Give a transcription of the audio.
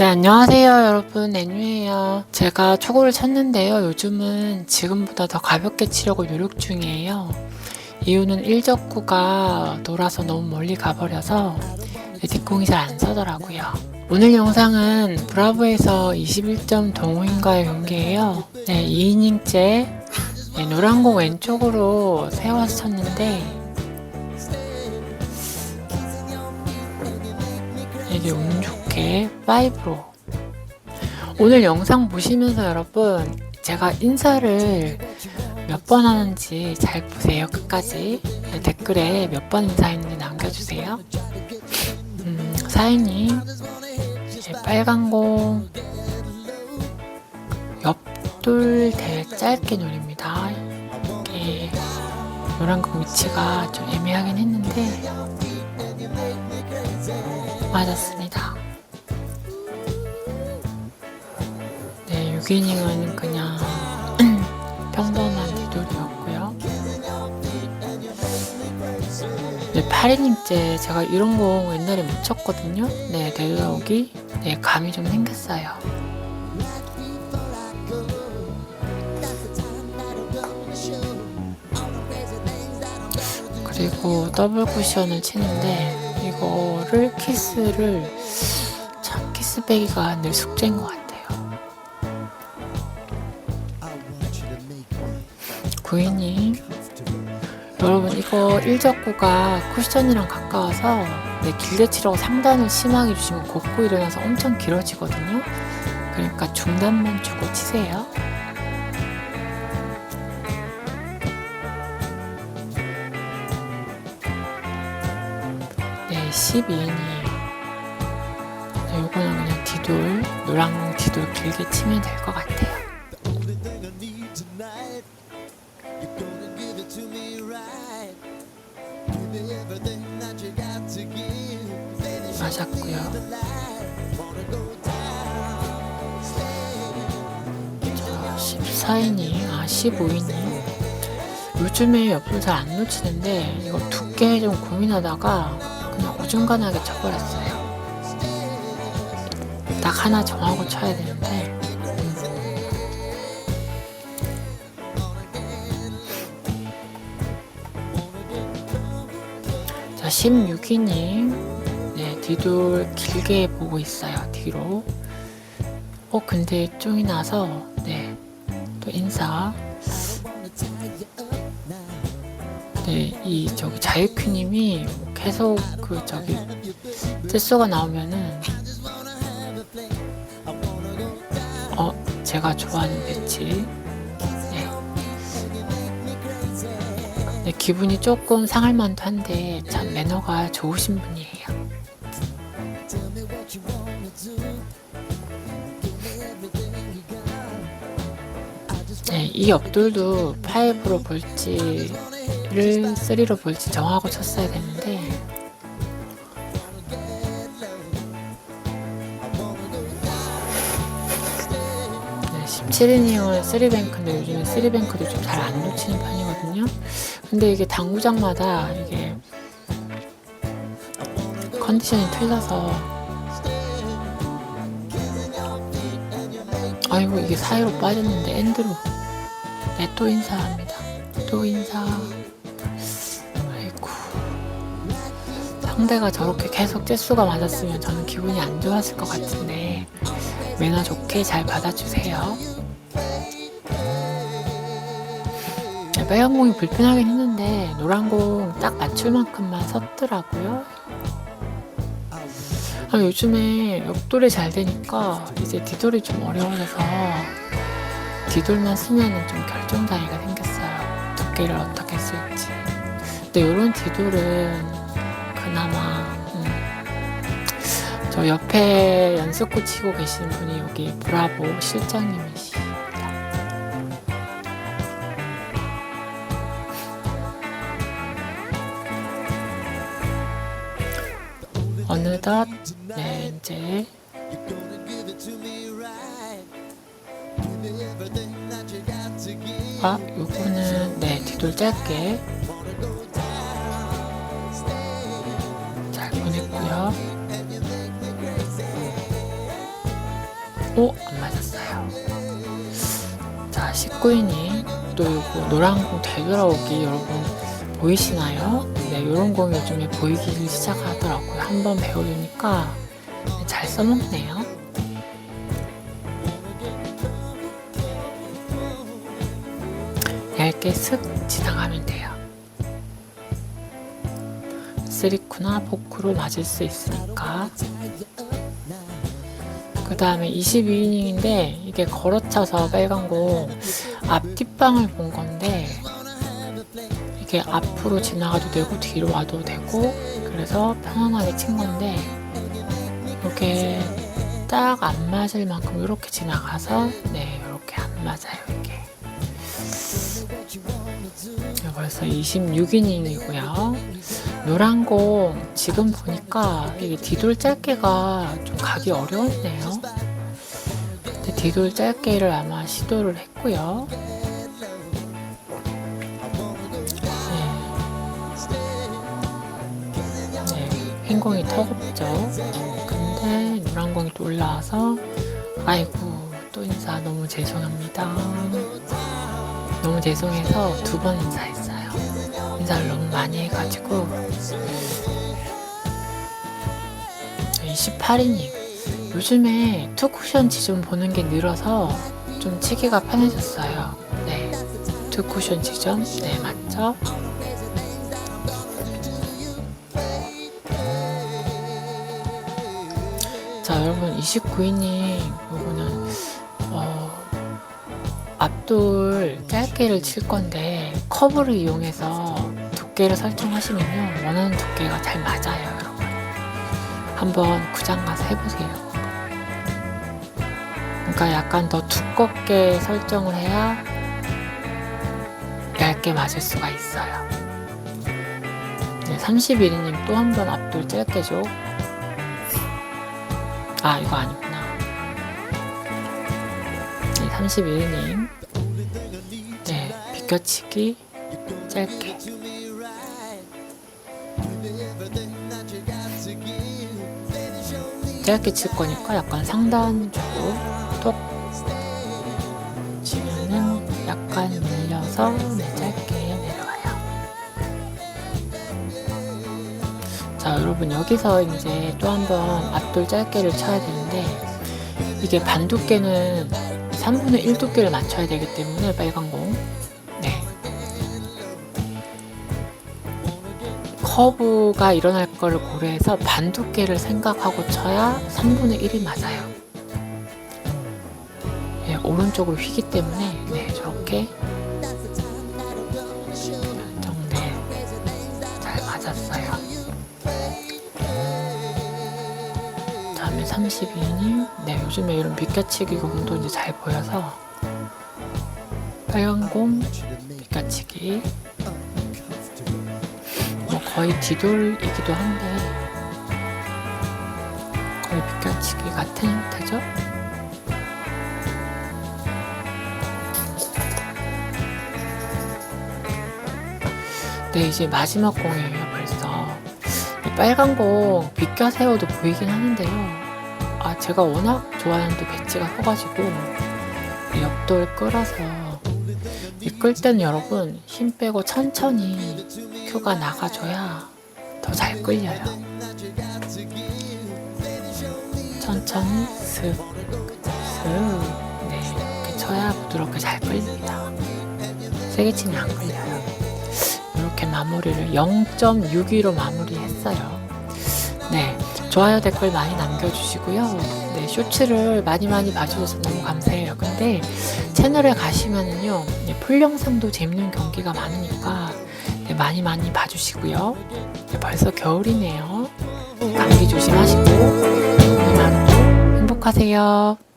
네, 안녕하세요, 여러분. 애뉴예요. 제가 초고를 쳤는데요. 요즘은 지금보다 더 가볍게 치려고 노력 중이에요. 이유는 일적구가 돌아서 너무 멀리 가버려서 뒷공이 잘 안 서더라고요. 오늘 영상은 브라보에서 21점 동호인과의 경기예요. 네, 2이닝째 네, 노란 공 왼쪽으로 세워서 쳤는데 이게 운좋 게 5로. 오늘 영상 보시면서 여러분 제가 인사를 몇 번 하는지 잘 보세요. 끝까지. 네, 댓글에 몇 번 인사했는지 남겨주세요. 음, 사인님 이제 빨간 공 옆돌 되게 짧게 노립니다. 이게 노란 공 위치가 좀 애매하긴 했는데 맞았습니다. 네, 6이닝은 그냥 평범한 뒤돌이었고요. 네, 8이닝째 제가 이런 공 옛날에 못 쳤거든요. 네, 내려오기 네, 감이 좀 생겼어요. 그리고 더블 쿠션을 치는데 이거를 키스를 참 키스배기가 늘 숙제인 것 같아요. 구인님 여러분 이거 일적구가 쿠션이랑 가까워서 네, 길게 치려고 상단을 심하게 주시면 곱고 일어나서 엄청 길어지거든요. 그러니까 중단만 주고 치세요. 네, 12인이에요. 네, 요거는 그냥 뒤돌, 노랑 뒤돌 길게 치면 될 것 같아요. 맞았고요. 자, 14인이, 아, 15인이. 요즘에 옆으로 잘안 놓치는데, 이거 두께 좀 고민하다가 그냥 어중간하게 쳐버렸어요. 딱 하나 정하고 쳐야 되는데, 16이님. 네, 뒤돌 길게 보고 있어요, 뒤로. 어, 근데 쫑이 나서, 네, 또 인사. 네, 이, 저기, 자유큐님이 계속 그, 저기, 뜻소가 나오면은, 어, 제가 좋아하는 배치. 네, 기분이 조금 상할 만도 한데 참 매너가 좋으신 분이에요. 네, 이 옆돌도 5로 볼지를 3로 볼지 정하고 쳤어야 되는데 네, 17이닝은 3뱅크인데 요즘에 3뱅크도 좀 잘 안 놓치는 편이거든요. 근데 이게 당구장마다 이게 컨디션이 틀려서 아이고 이게 사이로 빠졌는데 엔드로 네 또 인사합니다. 또 인사. 아이고 상대가 저렇게 계속 째수가 맞았으면 저는 기분이 안 좋았을 것 같은데 매너 좋게 잘 받아주세요. 빨간 공이 불편하긴 했는데 노란 공 딱 맞출 만큼만 섰더라고요. 아, 요즘에 옆돌이 잘 되니까 이제 뒤돌이 좀 어려워져서 뒤돌만 쓰면은 좀 결정장애가 생겼어요. 두께를 어떻게 쓸지. 근데 이런 뒤돌은 그나마 음, 저 옆에 연습구 치고 계시는 분이 여기 브라보 실장님이시. 어느덧 네 이제 아 요거는 네 뒤돌 짧게 잘 보냈고요 오, 안 맞았어요. 자, 19이닝. 또 요거 노란 공 되돌아오기 여러분 보이시나요? 네, 요런 공이 요즘에 보이기 시작 하더라고요. 한번 배우려니까 잘 써먹네요. 얇게 슥 지나가면 돼요. 쓰리쿠나 포크로 맞을 수 있으니까. 그 다음에 22이닝인데 이게 걸어차서 빨간 공 앞뒷방을 본 건데 이게 앞으로 지나가도 되고 뒤로 와도 되고 그래서 편안하게 친 건데 이게 딱 안 맞을 만큼 이렇게 지나가서 네 이렇게 안 맞아요 이게. 네, 벌써 26이닝이고요. 노란 공 지금 보니까 이게 뒤돌 짧게가 좀 가기 어려웠네요. 근데 뒤돌 짧게를 아마 시도를 했고요 네, 흰공이 턱없죠? 근데 노란 공이 또 올라와서 아이고 또 인사 너무 죄송합니다. 너무 죄송해서 두 번 인사했어요. 인사를 너무 많이 해가지고. 28이닝 요즘에 투쿠션 지점 보는 게 늘어서 좀 치기가 편해졌어요. 네. 투쿠션 지점? 네 맞죠 여러분 29이닝 요거는 어, 앞돌 짧게를 칠 건데 커브를 이용해서 두께를 설정하시면요. 원하는 두께가 잘 맞아요 여러분. 한번 구장 가서 해보세요. 그러니까 약간 더 두껍게 설정을 해야 얇게 맞을 수가 있어요. 네, 31이님 또 한 번 앞돌 짧게 줘 아 이거 아니구나. 네, 31님. 네 비껴치기 짧게. 짧게 칠 거니까 약간 상단 쪽으로 여러분 여기서 이제 또 한번 앞돌 짧게를 쳐야 되는데 이게 반 두께는 3분의 1 두께를 맞춰야 되기 때문에 빨간 공 네. 커브가 일어날 거를 고려해서 반 두께를 생각하고 쳐야 3분의 1이 맞아요 네, 오른쪽으로 휘기 때문에 네, 저렇게 32님 네 요즘에 이런 비껴치기 공도 이제 잘 보여서 빨간 공 비껴치기. 뭐 거의 뒤돌이기도 한데 거의 비껴치기 같은 형태죠? 네 이제 마지막 공이에요 벌써. 이 빨간 공 비껴 세워도 보이긴 하는데요. 아 제가 워낙 좋아하는 또 배지가 커가지고 이 옆돌 끌어서 이끌 때는 여러분 힘 빼고 천천히 큐가 나가줘야 더 잘 끌려요. 천천히 슥 슥. 네 이렇게 쳐야 부드럽게 잘 끌립니다. 세게 치면 안 끌려요. 이렇게 마무리를 0.62로 마무리했어요. 네 좋아요 댓글 많이 남겨주시고요. 네, 쇼츠를 많이 많이 봐주셔서 너무 감사해요. 근데 채널에 가시면은요, 네, 풀 영상도 재밌는 경기가 많으니까 네, 많이 많이 봐주시고요. 네, 벌써 겨울이네요. 감기 조심하시고 오늘 하루 행복하세요.